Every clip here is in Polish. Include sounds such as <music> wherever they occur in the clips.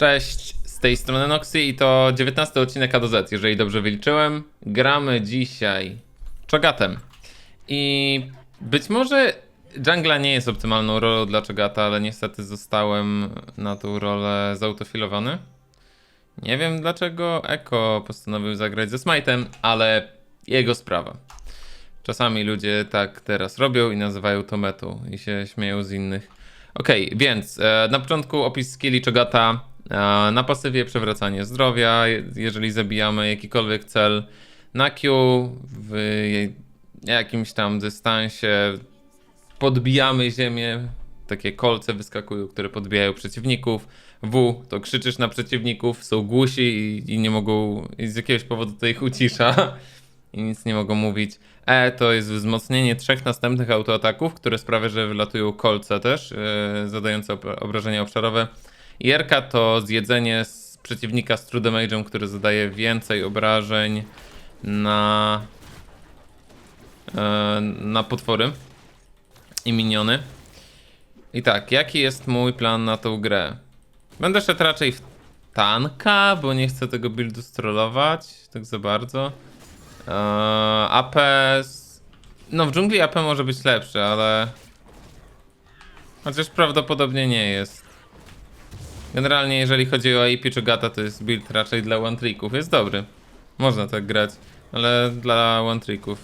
Cześć, z tej strony Noxy i to 19 odcinek A do Z, jeżeli dobrze wyliczyłem. Gramy dzisiaj Chogatem. I być może jungla nie jest optymalną rolą dla Chogata, ale niestety zostałem na tą rolę zautofilowany. Nie wiem dlaczego Eko postanowił zagrać ze Smite'em, ale jego sprawa. Czasami ludzie tak teraz robią i nazywają to metą i się śmieją z innych. Okej, więc e, na początku opis skilli Chogata. Na pasywie przewracanie zdrowia, je- jeżeli zabijamy jakikolwiek cel na Q w jakimś tam dystansie, podbijamy ziemię, takie kolce wyskakują, które podbijają przeciwników. W to krzyczysz na przeciwników, są głusi i, i nie mogą, i z jakiegoś powodu to ich ucisza <laughs> i nic nie mogą mówić. E to jest wzmocnienie trzech następnych autoataków, które sprawia, że wylatują kolce też, e, zadające ob- obrażenia obszarowe. RK to zjedzenie z przeciwnika z true damage'em, który zadaje więcej obrażeń na, e, na potwory i miniony. I tak, jaki jest mój plan na tą grę? Będę szedł raczej w tanka, bo nie chcę tego buildu strollować tak za bardzo. Eee, AP. s- No, w dżungli AP może być lepszy, ale. Chociaż prawdopodobnie nie jest. Generalnie, jeżeli chodzi o AP czy Gata, to jest build raczej dla one tricków. Jest dobry. Można tak grać, ale dla one tricków.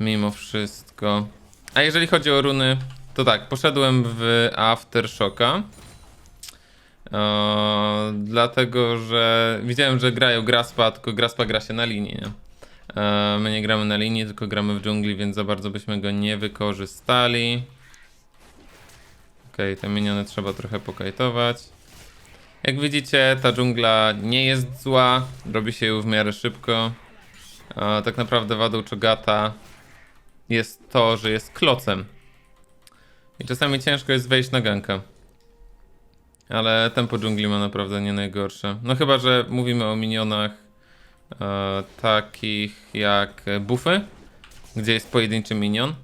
Mimo wszystko. A jeżeli chodzi o runy, to tak, poszedłem w Aftershocka. Eee, dlatego, że widziałem, że grają Graspa, tylko Graspa gra się na linii, nie? Eee, my nie gramy na linii, tylko gramy w dżungli, więc za bardzo byśmy go nie wykorzystali. Okej, te miniony trzeba trochę pokajtować. Jak widzicie, ta dżungla nie jest zła, robi się ją w miarę szybko. Eee, tak naprawdę wadą Chogata jest to, że jest klocem. I czasami ciężko jest wejść na ganka. Ale tempo dżungli ma naprawdę nie najgorsze. No chyba, że mówimy o minionach e, takich jak buffy, gdzie jest pojedynczy minion.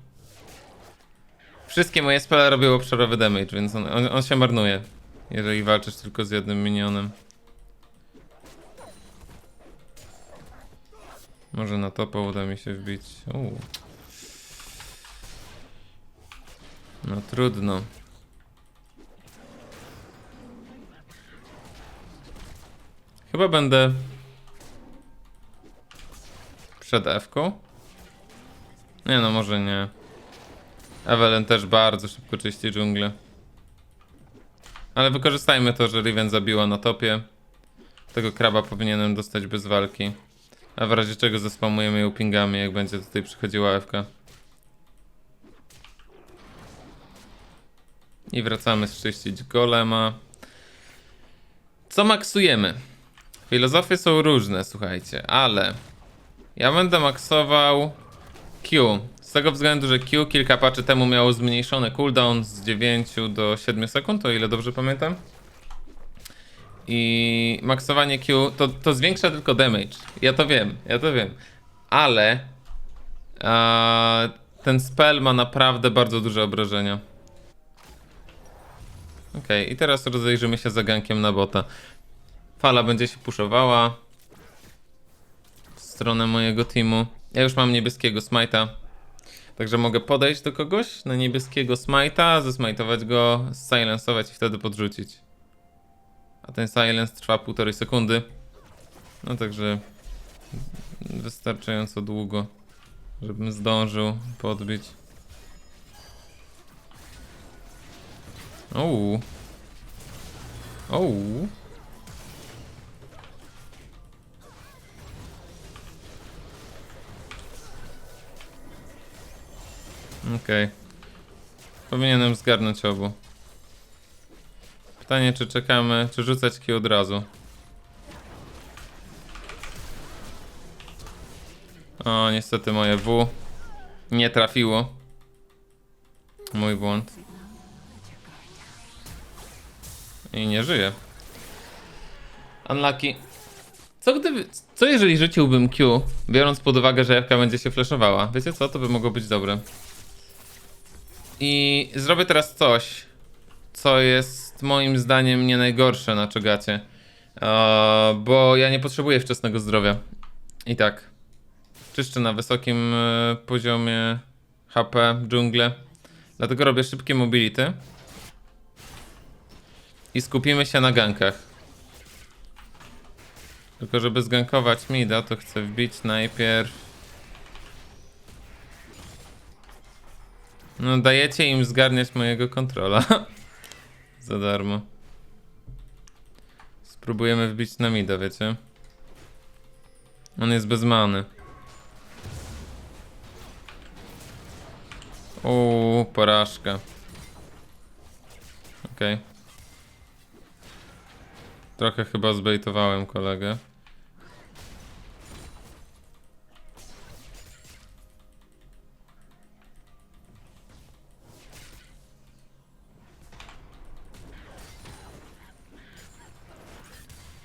Wszystkie moje spele robią obszarowy damage, więc on, on, on się marnuje, jeżeli walczysz tylko z jednym minionem. Może na topa uda mi się wbić. Uuu. No trudno. Chyba będę przed Ewką. Nie no, może nie. Evelyn też bardzo szybko czyści dżunglę. Ale wykorzystajmy to, że Riven zabiła na topie. Tego kraba powinienem dostać bez walki. A w razie czego zespamujemy ją pingami, jak będzie tutaj przychodziła Ewka. I wracamy zczyścić golema. Co maksujemy? Filozofie są różne, słuchajcie, ale ja będę maksował Q. Tego względu, że Q kilka patchy temu miało zmniejszony cooldown z 9 do 7 sekund, o ile dobrze pamiętam. I maksowanie Q to, to zwiększa tylko damage. Ja to wiem, ja to wiem. Ale e, ten spell ma naprawdę bardzo duże obrażenia. Okej, i teraz rozejrzymy się za gankiem na bota. Fala będzie się puszowała w stronę mojego teamu. Ja już mam niebieskiego smite'a. Także mogę podejść do kogoś na niebieskiego smite'a, zesmajtować go, silensować i wtedy podrzucić. A ten silence trwa półtorej sekundy. No także wystarczająco długo, żebym zdążył podbić. Ouu. Ouu. Okej. Powinienem zgarnąć obu. Pytanie, czy czekamy, czy rzucać kij od razu. O, niestety moje W nie trafiło. Mój błąd. I nie żyje. Unlucky. Co gdyby. Co jeżeli rzuciłbym Q, biorąc pod uwagę, że Ewka będzie się flashowała? Wiecie co? To by mogło być dobre. I zrobię teraz coś, co jest moim zdaniem nie najgorsze na czogacie. E, bo ja nie potrzebuję wczesnego zdrowia. I tak. Czyszczę na wysokim e, poziomie HP dżunglę. Dlatego robię szybkie mobility. I skupimy się na gankach. Tylko żeby zgankować mida, to chcę wbić najpierw... No dajecie im zgarniać mojego kontrola. <laughs> Za darmo. Spróbujemy wbić na mida, wiecie? On jest bez many. Uuu, porażka. Okej. Trochę chyba zbejtowałem kolegę.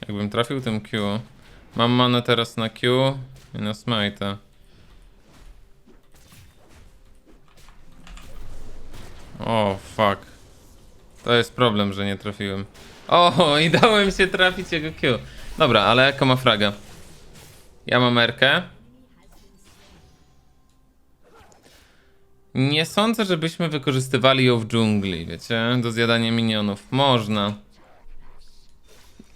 Jakbym trafił tym Q. Mam manę teraz na Q i na smite. O, fuck. To jest problem, że nie trafiłem. O, <laughs> i dałem się trafić jego Q. Dobra, ale jaka ma fraga? Ja mam Erkę. Nie sądzę, żebyśmy wykorzystywali ją w dżungli, wiecie? Do zjadania minionów. Można.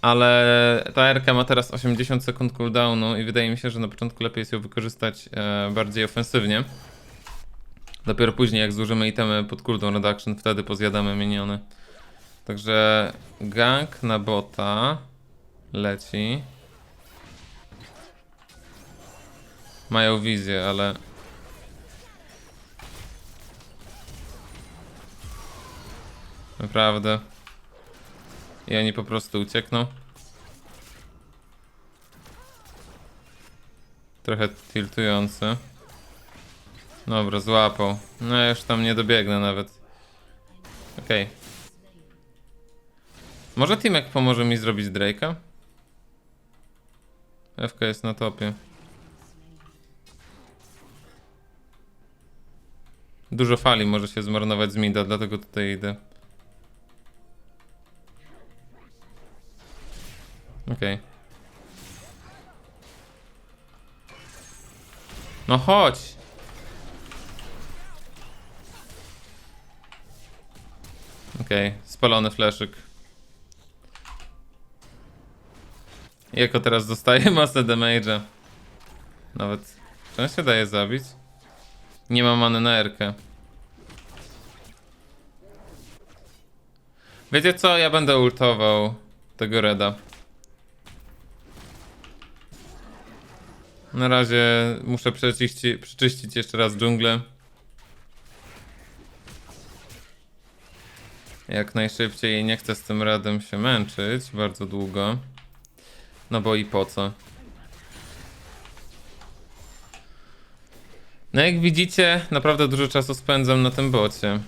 Ale ta Erka ma teraz 80 sekund cooldownu i wydaje mi się, że na początku lepiej jest ją wykorzystać e, bardziej ofensywnie. Dopiero później jak zużymy itemy pod cooldown reduction, wtedy pozjadamy miniony. Także gang na bota leci. Mają wizję, ale... Naprawdę. I oni po prostu uciekną. Trochę tiltujący. Dobra, złapał. No ja już tam nie dobiegnę nawet. Okej. Może Timek pomoże mi zrobić Drake'a? FK jest na topie. Dużo fali może się zmarnować z mida, dlatego tutaj idę. Okej. No chodź! Okej, spalony fleszyk. Jako teraz dostaje <laughs> masę damage'a. Nawet. Czy on się daje zabić? Nie ma many na erkę. Wiecie co? Ja będę ultował tego reda. Na razie muszę przeczyści, przeczyścić jeszcze raz dżunglę. Jak najszybciej nie chcę z tym radem się męczyć bardzo długo. No bo i po co? No jak widzicie, naprawdę dużo czasu spędzam na tym bocie.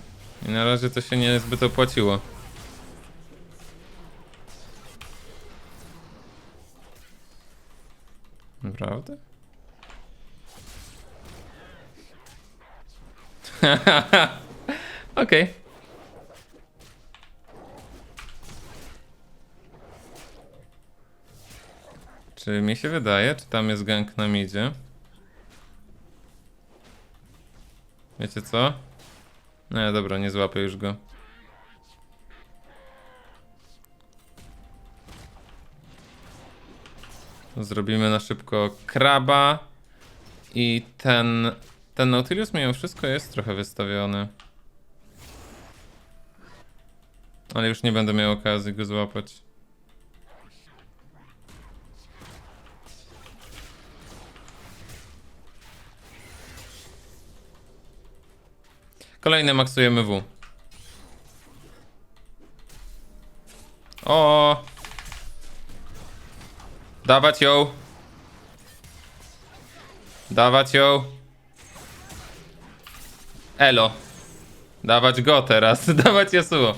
I na razie to się niezbyt opłaciło. Naprawdę? <laughs> Okej. Czy mi się wydaje, czy tam jest gang na midzie? Wiecie co? Nie, dobra, nie złapię już go. Zrobimy na szybko kraba. I ten, ten Nautilus mimo wszystko jest trochę wystawiony. Ale już nie będę miał okazji go złapać. Kolejne maksujemy W. O! Dawać ją! Dawać ją! Elo. Dawać go teraz, <laughs> dawać Yasuo.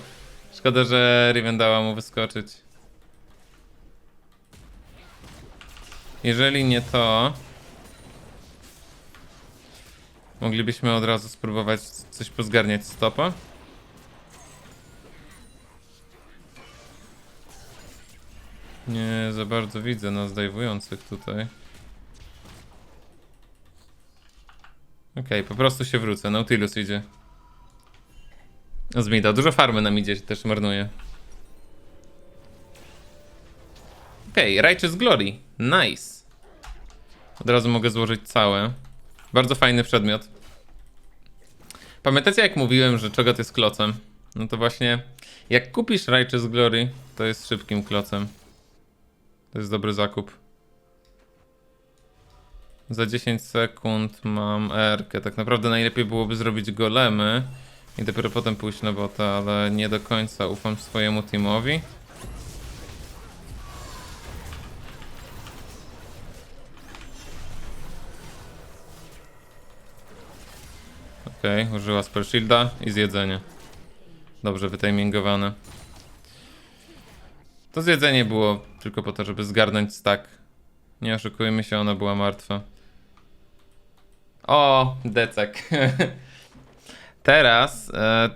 Szkoda, że Riven dała mu wyskoczyć. Jeżeli nie to... Moglibyśmy od razu spróbować coś pozgarniać z topa. Nie za bardzo widzę nas dajwujących tutaj. Okej, po prostu się wrócę. Nautilus idzie. Zmida. Dużo farmy nam idzie, też marnuje. Okej, Righteous Glory. Nice. Od razu mogę złożyć całe. Bardzo fajny przedmiot. Pamiętacie jak mówiłem, że Chogat jest klocem? No to właśnie, jak kupisz Righteous Glory, to jest szybkim klocem. To jest dobry zakup. Za 10 sekund mam R-kę. Tak naprawdę najlepiej byłoby zrobić golemy i dopiero potem pójść na bota, ale nie do końca ufam swojemu teamowi. Okej, użyła spell shielda i zjedzenie. Dobrze wytimingowane. To zjedzenie było tylko po to, żeby zgarnąć stack. Nie oszukujmy się, ona była martwa. O, decek. <laughs> teraz, e,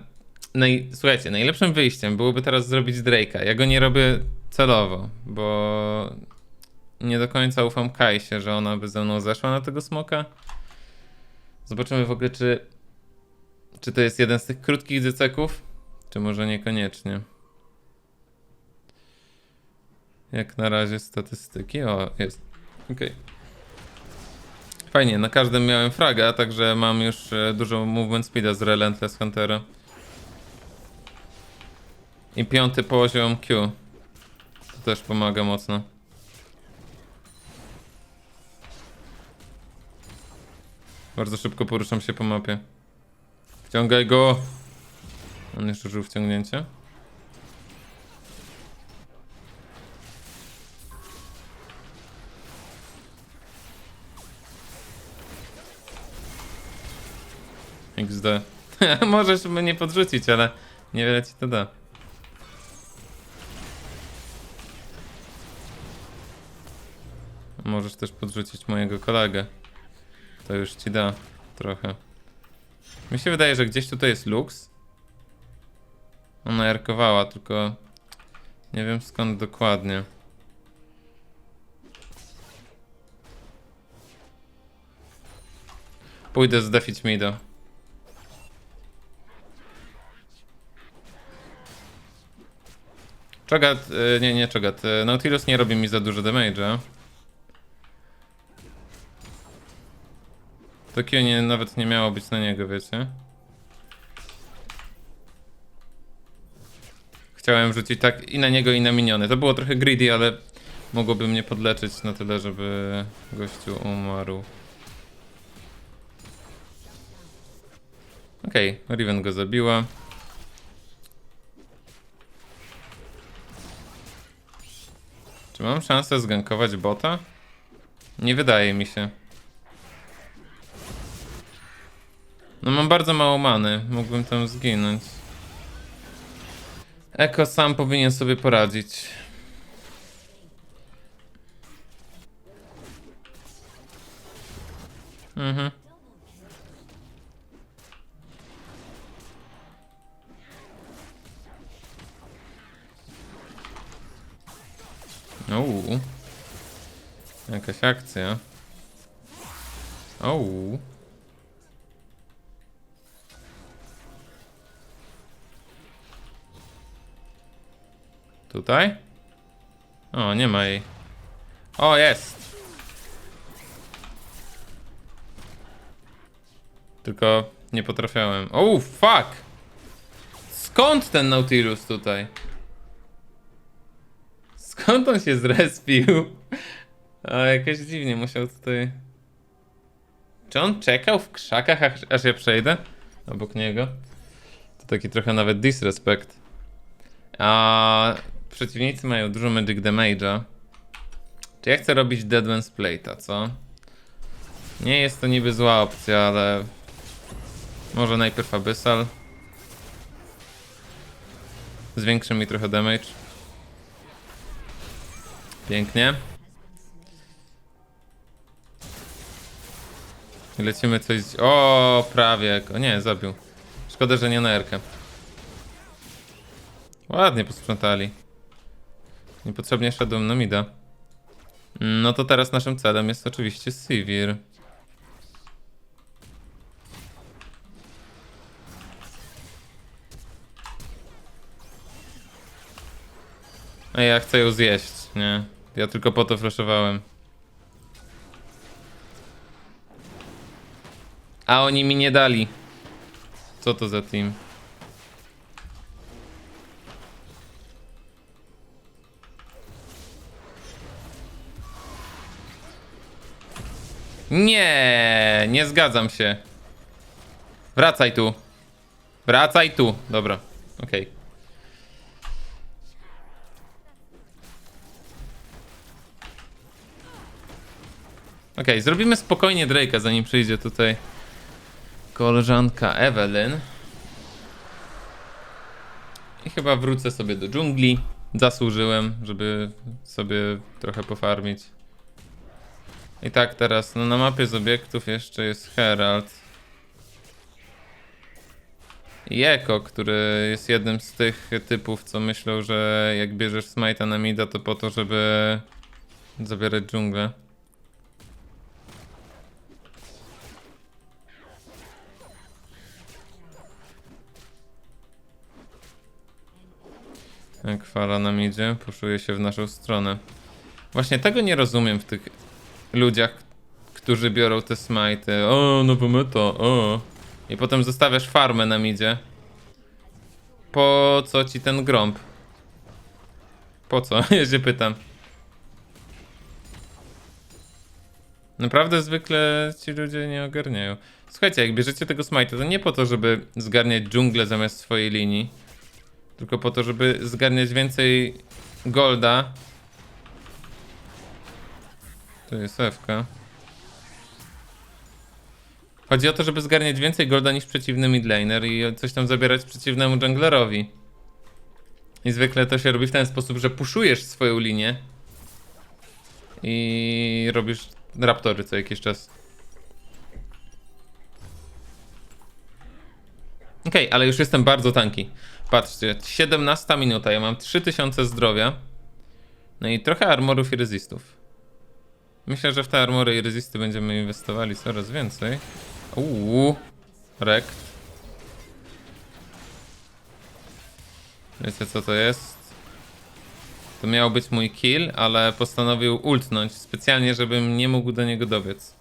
naj, słuchajcie, najlepszym wyjściem byłoby teraz zrobić Drake'a. Ja go nie robię celowo, bo nie do końca ufam Kajsie, że ona by ze mną zeszła na tego smoka. Zobaczymy w ogóle, czy, czy to jest jeden z tych krótkich deceków, czy może niekoniecznie. Jak na razie statystyki. O, jest. Okej. Fajnie, na każdym miałem fraga, także mam już e, dużo movement speeda z Relentless Huntera. I piąty poziom Q. To też pomaga mocno. Bardzo szybko poruszam się po mapie. Wciągaj go! On już użył wciągnięcia. XD. <laughs> Możesz mnie podrzucić, ale niewiele ci to da. Możesz też podrzucić mojego kolegę. To już ci da trochę. Mi się wydaje, że gdzieś tutaj jest Lux. Ona jarkowała, tylko nie wiem skąd dokładnie. Pójdę zdefić Mido. Czogat, y, nie, nie Czogat. y, Nautilus nie robi mi za dużo damage'a. To Q nie, nawet nie miało być na niego, wiecie? Chciałem rzucić tak i na niego i na miniony. To było trochę greedy, ale mogłoby mnie podleczyć na tyle, żeby gościu umarł. Okej, okay, Riven go zabiła. Czy mam szansę zgankować bota? Nie wydaje mi się. No mam bardzo mało many, mógłbym tam zginąć. Eko sam powinien sobie poradzić. Mhm. Uuu. Jakaś akcja. Uuu. Tutaj? O, nie ma jej. O, jest! Tylko nie potrafiałem. O, fuck! Skąd ten Nautilus tutaj? Skąd on się zrespił? A jakoś dziwnie musiał tutaj... Czy on czekał w krzakach, aż, ja przejdę? Obok niego? To taki trochę nawet disrespect. A przeciwnicy mają dużo magic damage'a. Czy ja chcę robić Dead Man's Plate'a, co? Nie jest to niby zła opcja, ale... Może najpierw Abyssal. Zwiększy mi trochę damage. Pięknie. Lecimy coś... O, prawie. O nie, zabił. Szkoda, że nie na erkę. Ładnie posprzątali. Niepotrzebnie szedłem na mida. No to teraz naszym celem jest oczywiście Sivir. A ja chcę ją zjeść, nie? Ja tylko po to flashowałem. A oni mi nie dali. Co to za team? Nie, nie zgadzam się. Wracaj tu. Wracaj tu. Dobra, okej. Okej, zrobimy spokojnie Drake'a, zanim przyjdzie tutaj koleżanka Evelyn. I chyba wrócę sobie do dżungli. Zasłużyłem, żeby sobie trochę pofarmić. I tak teraz, no na mapie z obiektów jeszcze jest Herald. Eko, który jest jednym z tych typów, co myślą, że jak bierzesz smite'a na mida, to po to, żeby zabierać dżunglę. Fala nam idzie, puszuje się w naszą stronę. Właśnie tego nie rozumiem w tych ludziach, którzy biorą te smajty. O, nowa meta, o. I potem zostawiasz farmę na midzie. Po co ci ten grąb? Po co? <laughs> Ja się pytam. Naprawdę zwykle ci ludzie nie ogarniają. Słuchajcie, jak bierzecie tego smajta, to nie po to, żeby zgarniać dżunglę zamiast swojej linii. Tylko po to, żeby zgarniać więcej golda. Tu jest Ewka. Chodzi o to, żeby zgarniać więcej golda niż przeciwny midlaner i coś tam zabierać przeciwnemu junglerowi. I zwykle to się robi w ten sposób, że puszujesz swoją linię i robisz raptory co jakiś czas. Okej, ale już jestem bardzo tanki. Patrzcie, 17 minuta, ja mam 3000 zdrowia. No i trochę armorów i resistów. Myślę, że w te armory i resisty będziemy inwestowali coraz więcej. Uuu, rekt. Wiecie co to jest? To miał być mój kill, ale postanowił ultnąć specjalnie, żebym nie mógł do niego dobiec.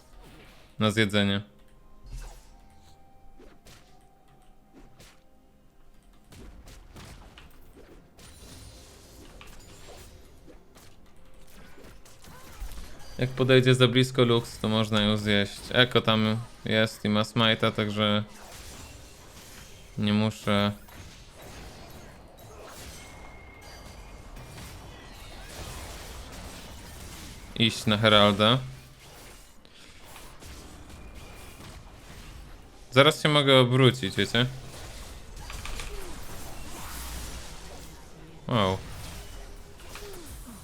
Na zjedzenie. Jak podejdzie za blisko Lux, to można ją zjeść. Eko tam jest i ma smite'a, także nie muszę. Iść na Heralda. Zaraz się mogę obrócić, wiecie? Wow.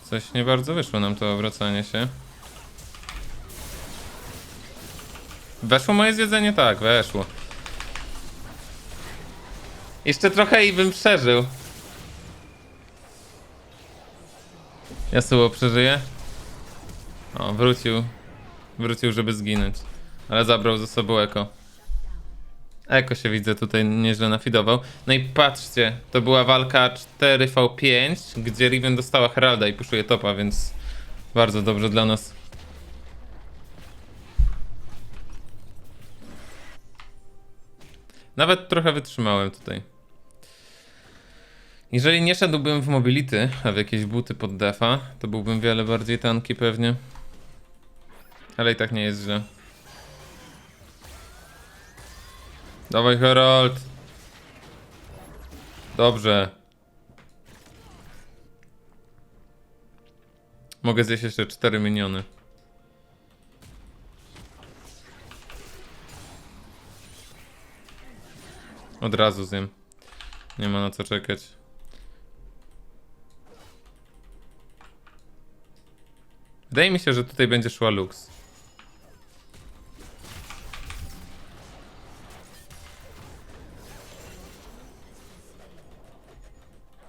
Coś nie bardzo wyszło nam to obracanie się. Weszło moje zjedzenie? Tak, weszło. Jeszcze trochę i bym przeżył. Jasuo przeżyje? O, wrócił. Wrócił, żeby zginąć. Ale zabrał ze sobą Eko. Eko się widzę tutaj nieźle nafidował. No i patrzcie, to była walka 4v5, gdzie Riven dostała Heralda i puszuje topa, więc bardzo dobrze dla nas. Nawet trochę wytrzymałem tutaj. Jeżeli nie szedłbym w mobility, a w jakieś buty pod defa, to byłbym wiele bardziej tanki pewnie. Ale i tak nie jest źle. Dawaj Herald. Dobrze. Mogę zjeść jeszcze 4 miniony. Od razu zjem. Nie ma na co czekać. Wydaje mi się, że tutaj będzie szła Lux.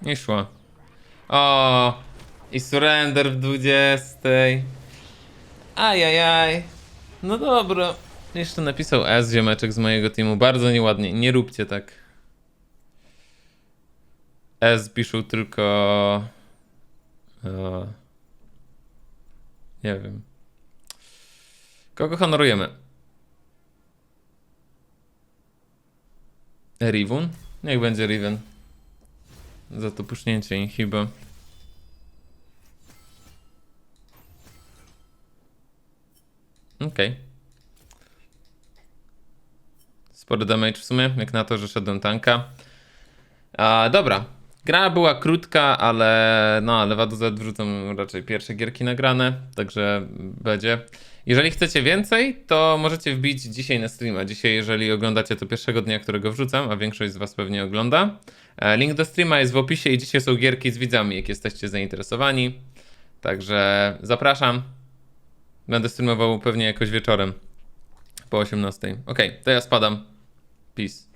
Nie szła. O, I surrender w 20. Ajajaj. No dobra. Jeszcze napisał S ziomeczek z mojego teamu. Bardzo nieładnie. Nie róbcie tak. S piszą tylko... E, nie wiem. Kogo honorujemy? Rivun? Niech będzie Riven. Za to pusznięcie inhiba. Okej. Spory damage w sumie, jak na to, że szedłem tanka. A, dobra. Gra była krótka, ale no, ale Wadu Z wrzucą raczej pierwsze gierki nagrane, także będzie. Jeżeli chcecie więcej, to możecie wbić dzisiaj na streama. Dzisiaj, jeżeli oglądacie to pierwszego dnia, którego wrzucam, a większość z Was pewnie ogląda. E, Link do streama jest w opisie i dzisiaj są gierki z widzami, jak jesteście zainteresowani. Także zapraszam. Będę streamował pewnie jakoś wieczorem po 18. Okej, to ja spadam. Peace.